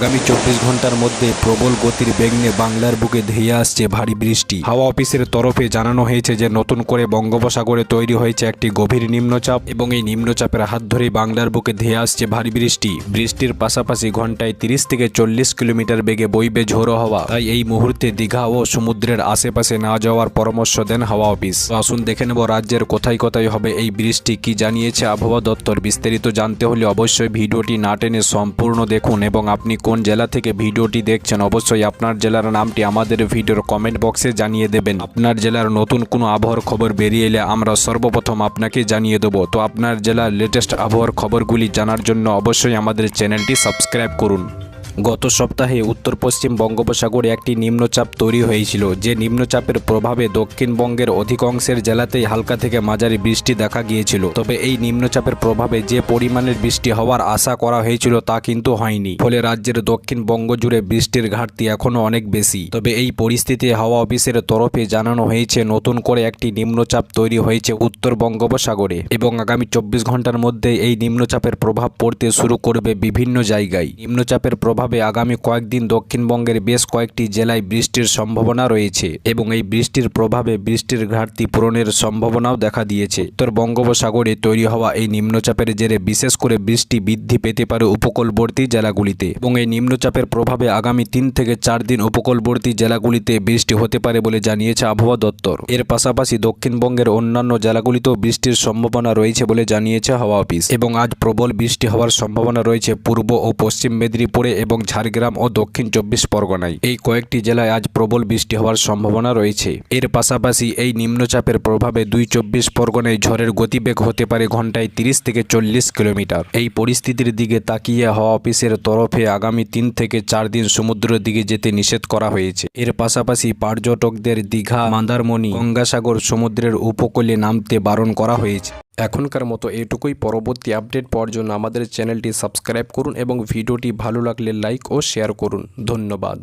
আগামী চব্বিশ ঘণ্টার মধ্যে প্রবল গতির বেগ নিয়ে বাংলার বুকে ধেয়ে আসছে ভারী বৃষ্টি। হাওয়া অফিসের তরফে জানানো হয়েছে যে, নতুন করে বঙ্গোপসাগরে তৈরি হয়েছে একটি গভীর নিম্নচাপ এবং এই নিম্নচাপের হাত ধরেই বাংলার বুকে ধেয়ে আসছে ভারী বৃষ্টি। বৃষ্টির পাশাপাশি ঘন্টায় তিরিশ থেকে চল্লিশ কিলোমিটার বেগে বইবে ঝোড়ো হওয়া। তাই এই মুহূর্তে দীঘা ও সমুদ্রের আশেপাশে না যাওয়ার পরামর্শ দেন হাওয়া অফিস। আসুন দেখে নেব রাজ্যের কোথায় কোথায় হবে এই বৃষ্টি, কি জানিয়েছে আবহাওয়া দপ্তর? বিস্তারিত জানতে হলে অবশ্যই ভিডিওটি না টেনে সম্পূর্ণ দেখুন এবং আপনি কোন জেলা থেকে ভিডিওটি দেখছেন অবশ্যই আপনার জেলার নামটি আমাদের ভিডিওর কমেন্ট বক্সে জানিয়ে দেবেন। আপনার জেলার নতুন কোনো আবহাওয়ার খবর বেরিয়ে এলে আমরা সর্বপ্রথম আপনাকে জানিয়ে দেব। তো আপনার জেলার লেটেস্ট আবহাওয়ার খবরগুলি জানার জন্য অবশ্যই আমাদের চ্যানেলটি সাবস্ক্রাইব করুন। গত সপ্তাহে উত্তর পশ্চিম বঙ্গোপসাগরে একটি নিম্নচাপ তৈরি হয়েছিল, যে নিম্নচাপের প্রভাবে দক্ষিণবঙ্গের অধিকাংশের জেলাতেই হালকা থেকে মাঝারি বৃষ্টি দেখা গিয়েছিল। তবে এই নিম্নচাপের প্রভাবে যে পরিমাণের বৃষ্টি হওয়ার আশা করা হয়েছিল তা কিন্তু হয়নি, ফলে রাজ্যের দক্ষিণবঙ্গ জুড়ে বৃষ্টির ঘাটতি এখনও অনেক বেশি। তবে এই পরিস্থিতি হাওয়া অফিসের তরফে জানানো হয়েছে, নতুন করে একটি নিম্নচাপ তৈরি হয়েছে উত্তর বঙ্গোপসাগরে এবং আগামী চব্বিশ ঘণ্টার মধ্যে এই নিম্নচাপের প্রভাব পড়তে শুরু করবে বিভিন্ন জায়গায়। নিম্নচাপের প্রভাবে আগামী কয়েকদিন দক্ষিণবঙ্গের বেশ কয়েকটি জেলায় বৃষ্টির সম্ভাবনা রয়েছে এবং এই বৃষ্টির প্রভাবে বৃষ্টির ঘাটতি পূরণের সম্ভাবনাও দেখা দিয়েছে। উত্তর বঙ্গোপসাগরে তৈরি হওয়া এই নিম্নচাপের জেরে বিশেষ করে বৃষ্টি বৃদ্ধি পেতে পারে উপকূলবর্তী জেলাগুলিতে এবং এই নিম্নচাপের প্রভাবে আগামী তিন থেকে চার দিন উপকূলবর্তী জেলাগুলিতে বৃষ্টি হতে পারে বলে জানিয়েছে আবহাওয়া দপ্তর। এর পাশাপাশি দক্ষিণবঙ্গের অন্যান্য জেলাগুলিতেও বৃষ্টির সম্ভাবনা রয়েছে বলে জানিয়েছে হাওয়া অফিস এবং আজ প্রবল বৃষ্টি হওয়ার সম্ভাবনা রয়েছে পূর্ব ও পশ্চিম মেদিনীপুরে এবং ঝাড়গ্রাম ও দক্ষিণ চব্বিশ পরগনায়। এই কয়েকটি জেলায় আজ প্রবল বৃষ্টি হওয়ার সম্ভাবনা রয়েছে। এর পাশাপাশি এই নিম্নচাপের প্রভাবে দুই চব্বিশ পরগনায় ঝড়ের গতিবেগ হতে পারে ঘন্টায় তিরিশ থেকে চল্লিশ কিলোমিটার। এই পরিস্থিতির দিকে তাকিয়ে হওয়া অফিসের তরফে আগামী তিন থেকে চার দিন সমুদ্রের দিকে যেতে নিষেধ করা হয়েছে। এর পাশাপাশি পর্যটকদের দীঘা, মান্দারমণি, গঙ্গাসাগর সমুদ্রের উপকূলে নামতে বারণ করা হয়েছে। এখনকার মতো এটুকুই পরবর্তী আপডেট পাওয়ার জন্য আমাদের চ্যানেলটি সাবস্ক্রাইব করুন এবং ভিডিওটি ভালো লাগলে লাইক ও শেয়ার করুন। ধন্যবাদ।